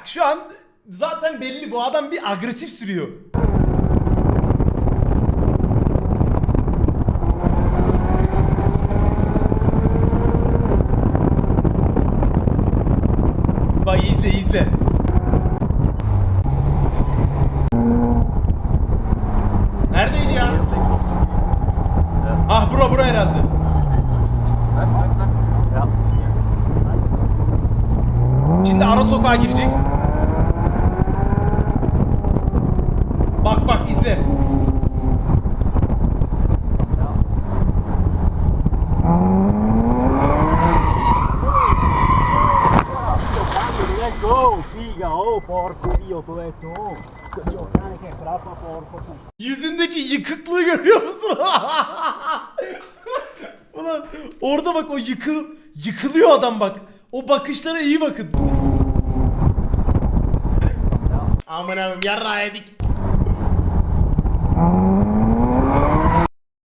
Bak şu an zaten belli bu adam bir agresif sürüyor. Porco dio, tu detto, oh, Dio, cane che frappa porco. Yüzündeki yıkıklığı görüyor musun? Ulan orada bak o yıkıl yıkılıyor adam bak. O bakışlara iyi bakın. Aman abim yarra yedik.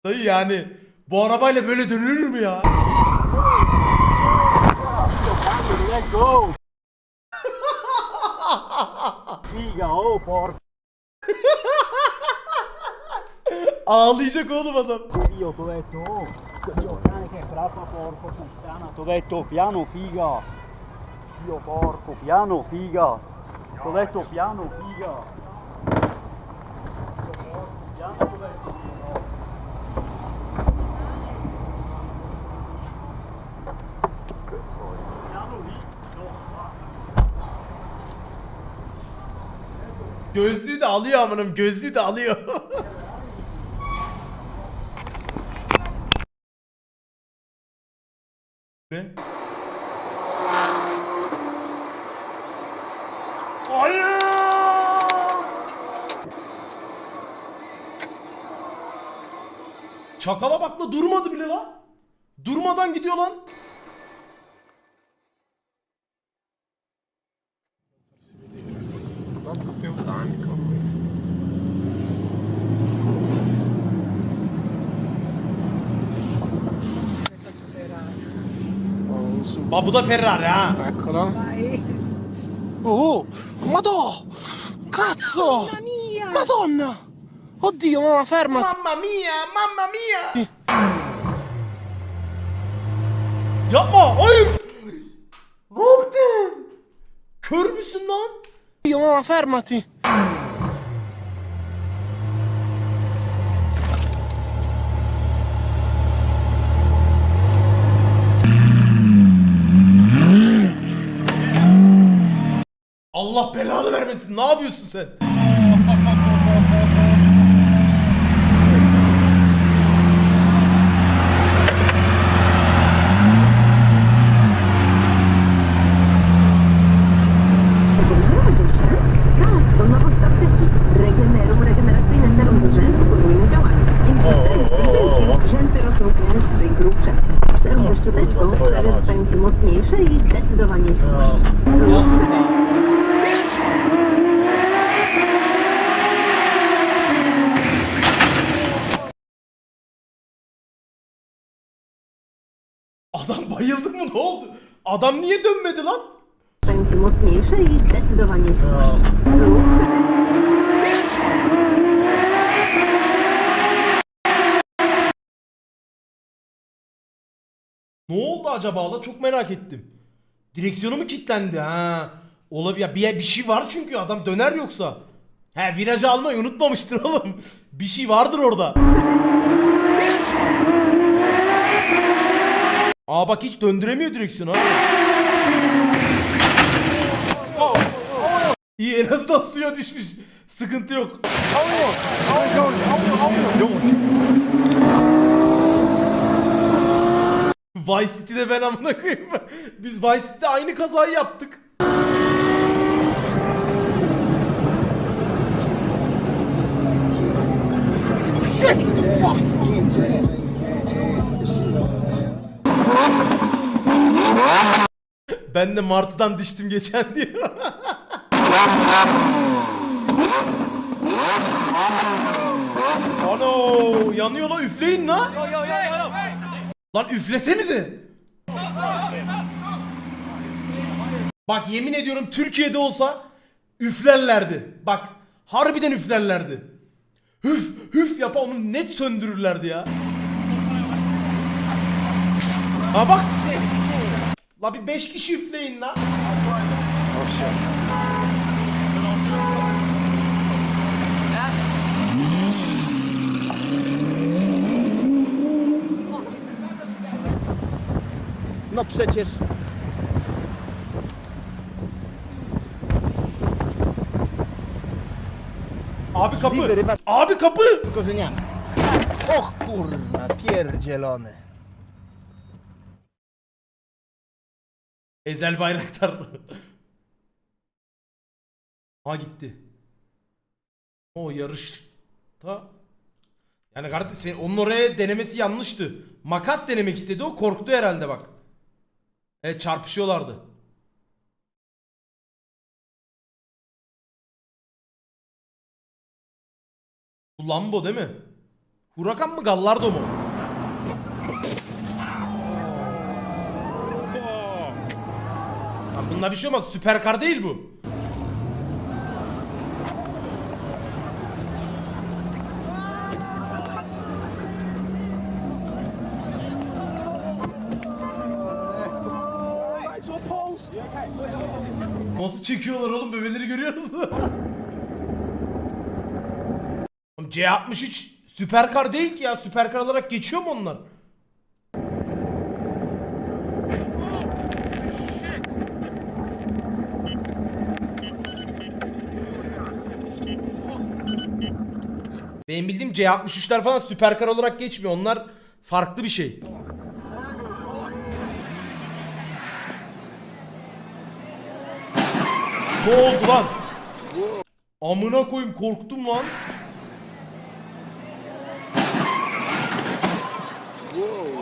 Dayı yani bu arabayla böyle dönülür mü ya? Detto, oh. Figa, oh, porco Ağlayacak oğlum adam. dio, tu detto, oh, Dio, cane che frappa porco puttana, tu detto, piano, figa. Dio, porco, piano, figa. Tu detto, piano, figa. Gözlüğü de alıyor amınım gözlüğü de alıyor. ne? Hayır! Çakala bak la durmadı bile la. Durmadan gidiyor lan. Quanto tempo tanico? Oh, su. Bak bu da Ferrari ha. Eccolo. Oh, madò! Cazzo! Mamma mia! Madonna! Oddio, mamma, fermati! Mamma mia, mamma mia. Yapma, hayır. Ne yaptın? Kör müsün lan? Oddio, mamma, fermati! Allah belanı vermesin. Ne yapıyorsun sen? Adam bayıldı mı? Ne oldu? Adam niye dönmedi lan? Się mocniejsze i zdecydowanie. Ne oldu acaba la? Çok merak ettim. Direksiyonu mu kilitlendi? Ha. Olabilir. Ya bir, bir şey var çünkü adam döner yoksa. He virajı almayı unutmamıştır oğlum. Bir şey vardır orada. Aa bak hiç döndüremiyor direksiyonu abi. İyi en azından suya düşmüş. Sıkıntı yok. Vice City'de ben amına koyayım. Biz Vice City'de aynı kazayı yaptık. Ben de Martı'dan düştüm geçen diye. Ano yanıyor lan üfleyin lan. Lan üflesenize. Bak yemin ediyorum Türkiye'de olsa üflerlerdi. Bak harbiden üflerlerdi. Hüf hüf yapa onu net söndürürlerdi ya. Ha bak. La bir 5 kişi üfleyin la. No przecież. Abi kapı. Abi kapı. z korzeniami. Och kurna, pierdzielony. Ezel Bayraktar. ha gitti. O yarışta. Yani kardeş onun oraya denemesi yanlıştı. Makas denemek istedi o korktu herhalde bak. Evet çarpışıyorlardı. Bu Lambo değil mi? Hurakan mı Gallardo mu? Ya bunda bir şey olmaz. Süperkar değil bu. Nasıl çekiyorlar oğlum bebeleri görüyor musun? Oğlum C63 süperkar değil ki ya. Süperkar olarak geçiyor mu onlar? Benim bildiğim C63'ler falan süperkar olarak geçmiyor. Onlar farklı bir şey. Ne oldu lan? Amına koyayım korktum lan. Ya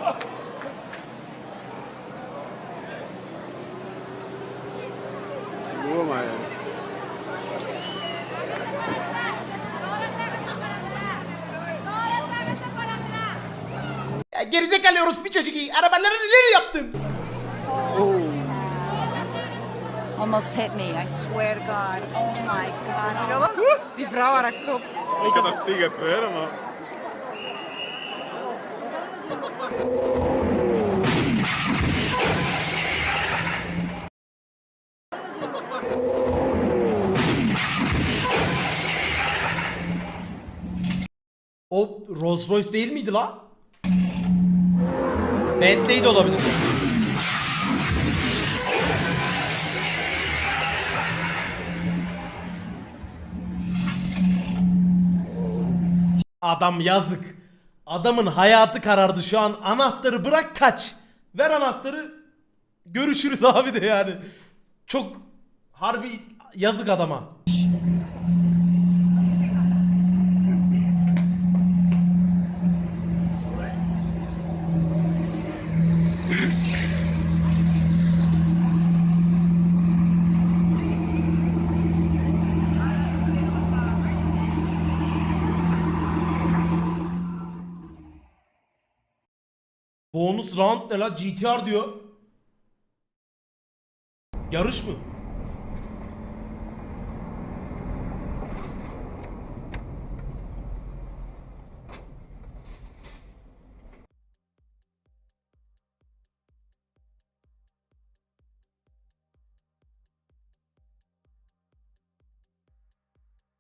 yaptın? almost hit me. I swear to God. Oh my God. Die vrouw haar kop. Ik had dat zeggen, maar. O Rolls Royce değil miydi la? Bentley de olabilir. Adam yazık. Adamın hayatı karardı şu an. Anahtarı bırak kaç. Ver anahtarı. Görüşürüz abi de yani. Çok harbi yazık adama. Bonus round ne la? GTR diyor. Yarış mı?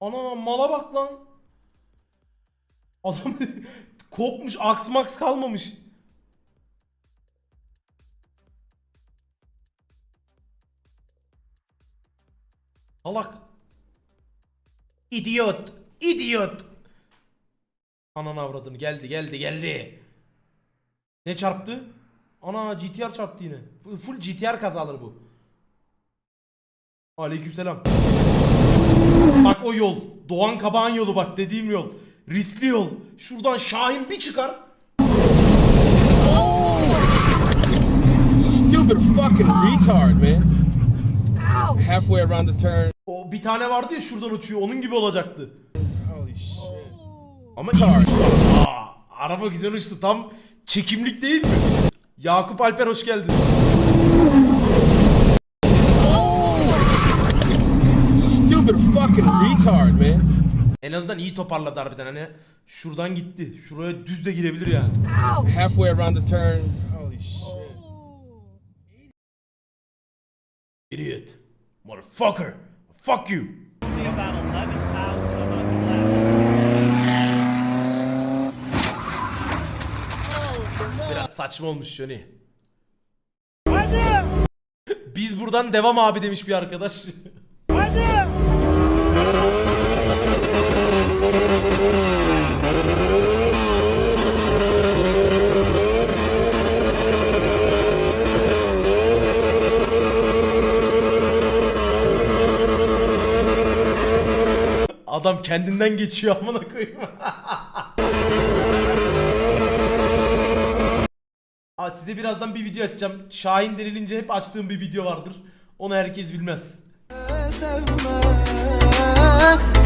Ana mala bak lan. Adam kopmuş aks maks kalmamış. Salak. İdiot. İdiot. Ananı avradını geldi geldi geldi. Ne çarptı? Ana GTR çarptı yine. Full- Full GTR kazaları bu. Aleykümselam. Bak o yol. Doğan Kabağan yolu bak dediğim yol. Riskli yol. Şuradan Şahin bir çıkar. Stupid fucking retard, man. Halfway around the turn. O bir tane vardı ya şuradan uçuyor. Onun gibi olacaktı. Ama iyi uçtu. Aa, araba güzel uçtu. Tam çekimlik değil mi? Yakup Alper hoş geldin. Stupid fucking retard, man. En azından iyi toparladı harbiden hani şuradan gitti. Şuraya düz de gidebilir yani. Halfway around the turn. Holy shit. Idiot. Motherfucker. Fuck you. Biraz saçma olmuş Johnny. Biz buradan devam abi demiş bir arkadaş. Adam kendinden geçiyor amına koyayım. Aa, size birazdan bir video açacağım. Şahin denilince hep açtığım bir video vardır. Onu herkes bilmez.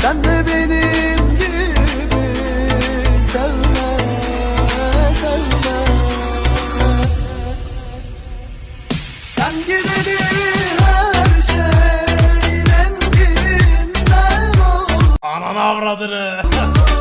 Sen de benim gibi sevme, sevme Sen gideri Ananı avradını.